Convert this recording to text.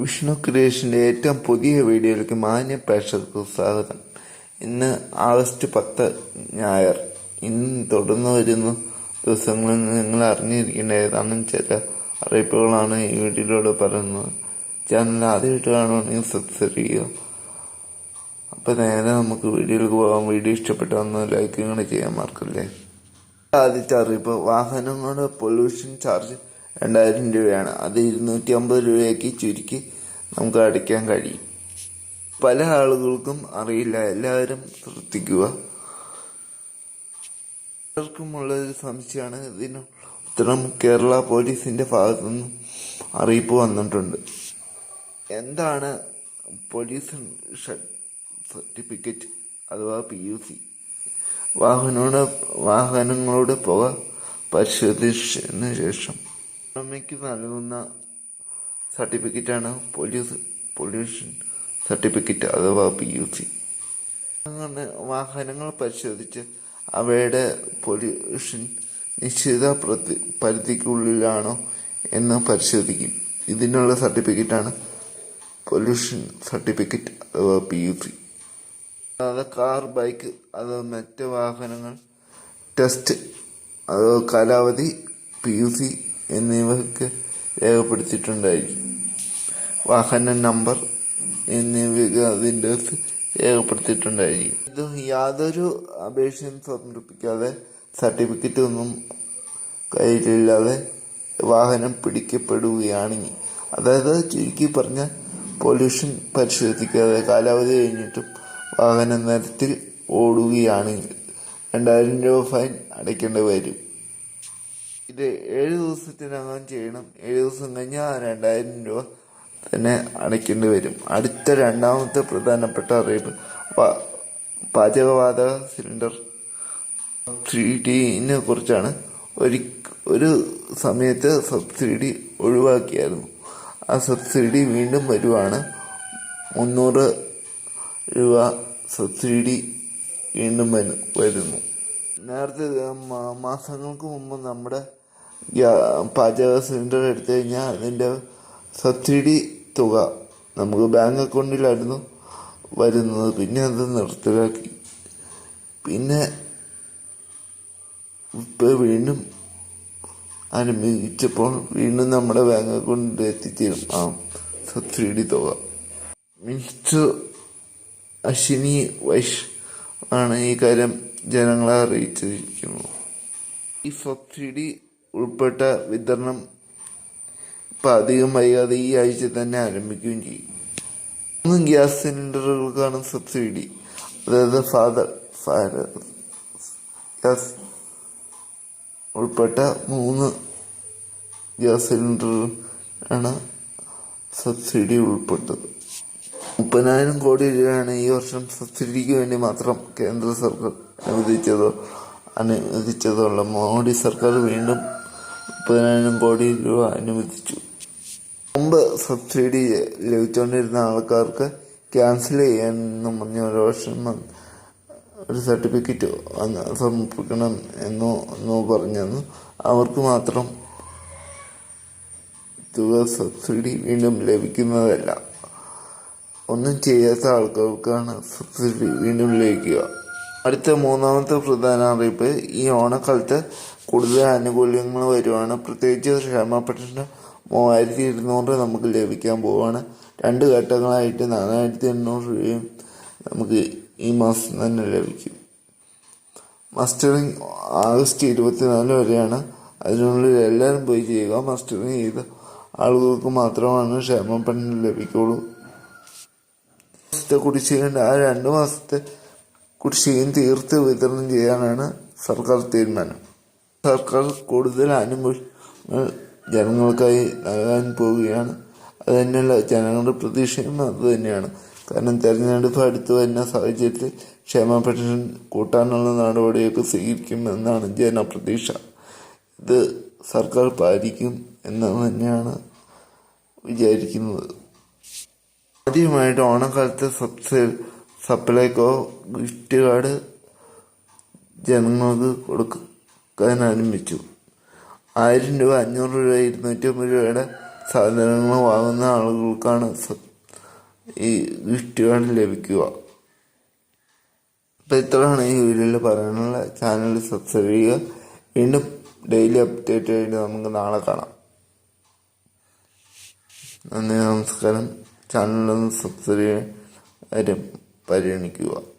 വിഷ്ണു ക്രിയേഷന്റെ ഏറ്റവും പുതിയ വീഡിയോയിലേക്ക് മാന്യ പ്രേക്ഷകർക്ക് സ്വാഗതം. ഇന്ന് ആഗസ്റ്റ് പത്ത് ഞായർ. ഇന്ന് തുടർന്ന് വരുന്ന ദിവസങ്ങളിൽ നിങ്ങൾ അറിഞ്ഞിരിക്കേണ്ട ഏതാനും ചില അറിയിപ്പുകളാണ് ഈ വീഡിയോയിലൂടെ പറയുന്നത്. ചാനൽ ആദ്യമായിട്ട് കാണുകയാണെങ്കിൽ സബ്സ്ക്രൈബ് ചെയ്യുക. അപ്പോൾ നേരെ നമുക്ക് വീഡിയോയിലേക്ക് പോകാം. വീഡിയോ ഇഷ്ടപ്പെട്ട ഒന്ന് ലൈക്ക് ചെയ്യാൻ മറക്കല്ലേ? ആദ്യത്തെ അറിയിപ്പ്. വാഹനങ്ങളുടെ പൊല്യൂഷൻ ചാർജ് രണ്ടായിരം രൂപയാണ്. അത് ഇരുന്നൂറ്റി അമ്പത് രൂപയാക്കി ചുരുക്കി നമുക്ക് അടയ്ക്കാൻ കഴിയും. പല ആളുകൾക്കും അറിയില്ല. എല്ലാവരും ശ്രദ്ധിക്കുക. പലർക്കുമുള്ള ഒരു സംശയമാണ്. ഇതിന് ഉത്തരം കേരള പോലീസിന്റെ ഭാഗത്തുനിന്നും അറിയിപ്പ് വന്നിട്ടുണ്ട്. എന്താണ് പോലീസ് സർട്ടിഫിക്കറ്റ് അഥവാ പി യു സി? വാഹനങ്ങളുടെ വാഹനങ്ങളുടെ പുക പരിശോധിച്ചതിന് ശേഷം ഉടമയ്ക്ക് നൽകുന്ന സർട്ടിഫിക്കറ്റാണ് പൊല്യൂസ് പൊല്യൂഷൻ സർട്ടിഫിക്കറ്റ് അഥവാ പി യു സി. അങ്ങനെ വാഹനങ്ങൾ പരിശോധിച്ച് അവയുടെ പൊല്യൂഷൻ നിശ്ചിത പരിധിക്കുള്ളിലാണോ എന്ന് പരിശോധിക്കും. ഇതിനുള്ള സർട്ടിഫിക്കറ്റാണ് പൊല്യൂഷൻ സർട്ടിഫിക്കറ്റ് അഥവാ പി യു സി. അതായത് കാർ ബൈക്ക് അഥവാ മറ്റ് വാഹനങ്ങൾ ടെസ്റ്റ് അതോ കാലാവധി പി യു സി എന്നിവയ്ക്ക് രേഖപ്പെടുത്തിയിട്ടുണ്ടായിരിക്കും. വാഹന നമ്പർ എന്നിവ അതിന്റെ അകത്ത് രേഖപ്പെടുത്തിയിട്ടുണ്ടായിരിക്കും. ഇത് യാതൊരു അപേക്ഷയും സമർപ്പിക്കാതെ സർട്ടിഫിക്കറ്റ് ഒന്നും കയ്യിലില്ലാതെ വാഹനം പിടിക്കപ്പെടുകയാണെങ്കിൽ അതായത് ചുരുക്കി പറഞ്ഞ പൊല്യൂഷൻ പരിശോധിക്കാതെ കാലാവധി കഴിഞ്ഞിട്ടും വാഹന നിരത്തിൽ ഓടുകയാണെങ്കിൽ രണ്ടായിരം രൂപ ഫൈൻ അടയ്ക്കേണ്ടി വരും. ഇത് ഏഴ് ദിവസത്തിനകം ചെയ്യണം. ഏഴ് ദിവസം കഴിഞ്ഞാൽ രണ്ടായിരം രൂപ തന്നെ അടയ്ക്കേണ്ടി വരും. അടുത്ത രണ്ടാമത്തെ പ്രധാനപ്പെട്ട അറിയിപ്പ്. പാചകവാതക സിലിണ്ടർ സബ്സിഡിനെ കുറിച്ചാണ്. ഒരു ഒരു സമയത്ത് സബ്സിഡി ഒഴിവാക്കിയായിരുന്നു. ആ സബ്സിഡി വീണ്ടും വരുവാണ്. മുന്നൂറ് രൂപ സബ്സിഡി വീണ്ടും വരുന്നു. നേരത്തെ മാസങ്ങൾക്ക് മുമ്പ് നമ്മുടെ പാചക സിലിണ്ടർ എടുത്തു കഴിഞ്ഞാൽ അതിന്റെ സബ്സിഡി തുക നമുക്ക് ബാങ്ക് അക്കൗണ്ടിലായിരുന്നു വരുന്നത്. പിന്നെ അത് നിർത്തലാക്കി. പിന്നെ ഇപ്പം വീണ്ടും ആരംഭിച്ചപ്പോൾ വീണ്ടും നമ്മുടെ ബാങ്ക് അക്കൗണ്ടിൽ എത്തിച്ചേരും ആ സബ്സിഡി തുക. മിസ്റ്റർ അശ്വിനി വൈഷ് ആണ് ഈ കാര്യം ജനങ്ങളെ അറിയിച്ചിരിക്കുന്നത്. ഈ സബ്സിഡി ഉൾപ്പെട്ട വിതരണം ഇപ്പം അധികം വൈകാതെ ഈ ആഴ്ച തന്നെ ആരംഭിക്കുകയും ചെയ്യും. മൂന്ന് ഗ്യാസ് സിലിണ്ടറുകൾക്കാണ് സബ്സിഡി. അതായത് ഫാദർ ഫാദർ ഗ്യാസ് ഉൾപ്പെട്ട മൂന്ന് ഗ്യാസ് സിലിണ്ടർ ആണ് സബ്സിഡി ഉൾപ്പെട്ടത്. മുപ്പതിനായിരം കോടി രൂപയാണ് ഈ വർഷം സബ്സിഡിക്ക് വേണ്ടി മാത്രം കേന്ദ്ര സർക്കാർ അനുവദിച്ചതോ അനുവദിച്ചതുള്ള മോഡി സർക്കാർ വീണ്ടും മുപ്പതിനായിരം കോടി രൂപ അനുവദിച്ചു. മുമ്പ് സബ്സിഡി ലഭിച്ചുകൊണ്ടിരുന്ന ആൾക്കാർക്ക് ക്യാൻസൽ ചെയ്യാനെന്നും പറഞ്ഞ ഒരു വർഷം ഒരു സർട്ടിഫിക്കറ്റ് സമർപ്പിക്കണം എന്നോ എന്നോ പറഞ്ഞെന്ന്. അവർക്ക് മാത്രം തുക സബ്സിഡി വീണ്ടും ലഭിക്കുന്നതല്ല. ഒന്നും ചെയ്യാത്ത ആൾക്കാർക്കാണ് സബ്സിഡി വീണ്ടും ലഭിക്കുക. അടുത്ത മൂന്നാമത്തെ പ്രധാന അറിയിപ്പ് ഈ ഓണക്കാലത്ത് കൂടുതൽ ആനുകൂല്യങ്ങൾ വരുവാണ്. പ്രത്യേകിച്ച് ക്ഷേമ പെൻഷൻ മൂവായിരത്തി ഇരുന്നൂറ് നമുക്ക് ലഭിക്കാൻ പോവാണ്. രണ്ട് ഘട്ടങ്ങളായിട്ട് നാലായിരത്തി എണ്ണൂറ് രൂപയും നമുക്ക് ഈ മാസം തന്നെ ലഭിക്കും. മസ്റ്ററിങ് ആഗസ്റ്റ് ഇരുപത്തിനാല് വരെയാണ്. അതിനുള്ളിൽ എല്ലാവരും പോയി ചെയ്യുക. മസ്റ്ററിങ് ചെയ്ത ആളുകൾക്ക് മാത്രമാണ് ക്ഷേമ പെൻഷൻ ലഭിക്കുള്ളൂ. മാസത്തെ കുടിശ്ശികയുണ്ട് ആ രണ്ട് മാസത്തെ കുടിശ്ശികയും തീർത്ത് വിതരണം ചെയ്യാനാണ് സർക്കാർ തീരുമാനം. സർക്കാർ കൂടുതൽ ആനുകൂല്യങ്ങൾ ജനങ്ങൾക്കായി നൽകാൻ പോവുകയാണ്. അതുതന്നെയല്ല ജനങ്ങളുടെ പ്രതീക്ഷയും അത് തന്നെയാണ്. കാരണം തെരഞ്ഞെടുപ്പ് അടുത്ത് വരുന്ന സാഹചര്യത്തിൽ ക്ഷേമ പെൻഷൻ കൂട്ടാനുള്ള നടപടിയൊക്കെ സ്വീകരിക്കുമെന്നാണ് ജനപ്രതീക്ഷ. ഇത് സർക്കാർ പാലിക്കും എന്ന് തന്നെയാണ് വിചാരിക്കുന്നത്. ആദ്യമായിട്ട് ഓണക്കാലത്ത് സബ്സി സപ്ലൈകോ ഗിഫ്റ്റ് കാർഡ് ജനങ്ങൾക്ക് കൊടുക്കാൻ ആരംഭിച്ചു ആയിരം രൂപ അഞ്ഞൂറ് രൂപ ഇരുന്നൂറ്റി അമ്പത് രൂപയുടെ സാധനങ്ങൾ വാങ്ങുന്ന ആളുകൾക്കാണ് ഈ ഗിഫ്റ്റുകൾ ലഭിക്കുക. അപ്പം ഇത്രയാണ് ഈ വീഡിയോയിൽ പറയാനുള്ള. ചാനൽ സബ്സ്ക്രൈബ് ചെയ്യുക. വീണ്ടും ഡെയിലി അപ്ഡേറ്റ് ആയിട്ട് നമുക്ക് നാളെ കാണാം. നന്ദി നമസ്കാരം. ചാനലൊന്ന് സബ്സ്ക്രൈബ് ചെയ്യാൻ പരിഗണിക്കുക.